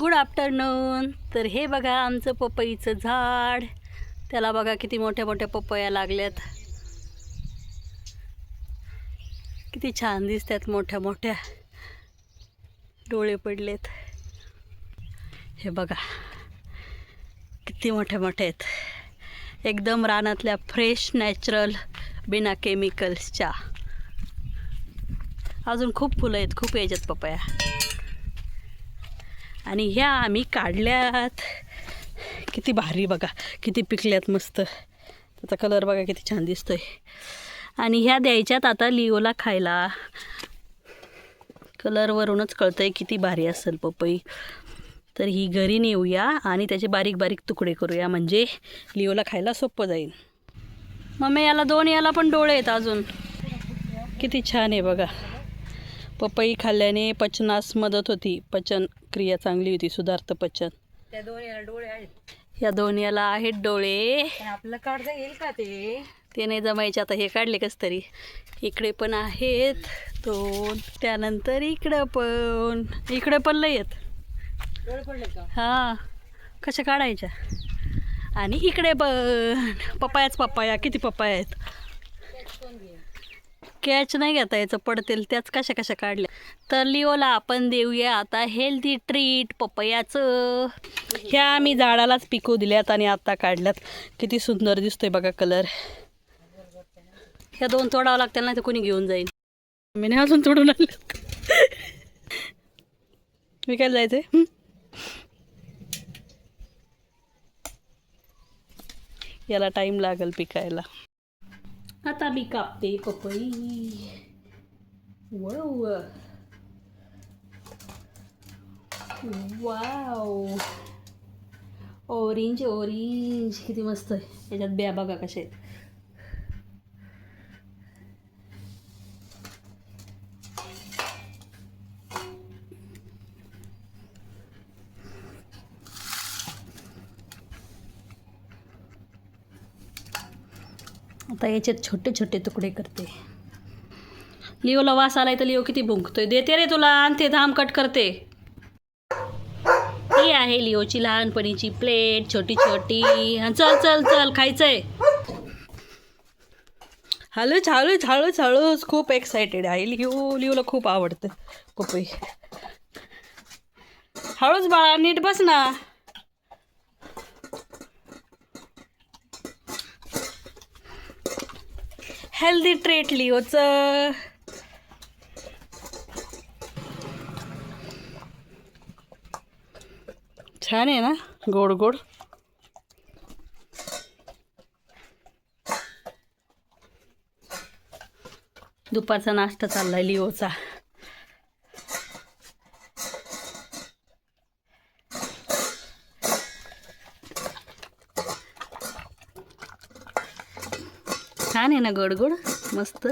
Good afternoon तर हे बघा आमचं पपईचं झाड. त्याला बघा किती मोठ्या मोठ्या पपया लागल्यात. किती छान दिसतात मोठ्या मोठ्या. डोळे पडलेत. हे बघा. किती मोठ्या मोठ्या आहेत. एकदम रानातल्या फ्रेश नॅचरल बिना केमिकल्सच्या अजून खूप फुलं आहेत खूप याच्यात पपया. आणि ह्या आम्ही काढल्यात. किती भारी बघा किती पिकल्यात मस्त. त्याचा कलर बघा किती छान दिसतोय. आणि ह्या द्यायच्यात आता लिओला खायला. कलरवरूनच कळतंय किती भारी असेल पपई. तर ही घरी नेऊया आणि त्याचे बारीक बारीक तुकडे करूया म्हणजे लिओला खायला सोपं जाईल. मम्मी याला दोन याला पण डोळे आहेत अजून. किती छान आहे बघा. पपई खाल्ल्याने पचनास मदत होती. पचन क्रिया चांगली होती सुधारतं पचन. त्या दोन याला डोळे आहेत. या दोन याला आहेत डोळे. आपलं काढता येईल का ते? ते नाही जमायचे आता हे काढले कस तरी. इकडे पण आहेत दोन त्यानंतर इकडं पण. इकडे पण लय आहेत. हां. कशा काढायच्या? आणि इकडे पण. पपायाच पपाया किती पपाया आहेत? कॅच नाही घेता याचं पडतील त्याच कशा कशा काढल्या. तर लिओला आपण देऊया आता हेल्दी ट्रीट पपयाचं. ह्या आम्ही झाडालाच पिकू दिल्यात आणि आता काढल्यात. किती सुंदर दिसतोय बघा कलर ह्या दोन तोडावं लागतील नाही तर कोणी घेऊन जाईल मी नाही अजून तोडून आणले. विकायला जायचंय? याला टाईम लागेल पिकायला. आता मी कापते पपई. वाव वाव ऑरेंज ऑरेंज किती मस्त आहे. याच्यात ब्या बघा कशा आहेत. आता याच्यात छोटे छोटे तुकडे करते. लिओला वास आलाय तर लिओ किती भुंकतोय? देते रे तुला आणते धाम कट करते. ही आहे लिओची लहानपणीची प्लेट छोटी छोटी. चल चल चल खायचंय. हळूच हळूच हळूच हळूच खूप एक्सायटेड आहे. लिओ लिओला खूप आवडतं. पपई हळूच बाळा नीट बस ना. हेल्दी ट्रेट लिओचं छान आहे ना? गोड गोड. दुपारचा नाश्ता चाललाय लिओचा छान आहे ना गडगुड मस्त.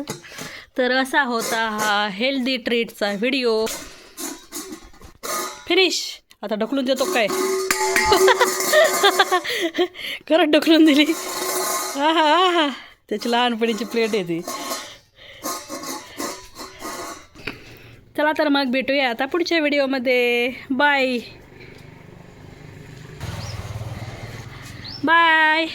तर असा होता हा हेल्दी ट्रीटचा व्हिडिओ फिनिश आता ढकलून देतो काय? खरंच ढकलून दिली. हा हा हा त्याची लहानपणीची प्लेट येते चला तर मग भेटूया आता पुढच्या व्हिडिओमध्ये बाय बाय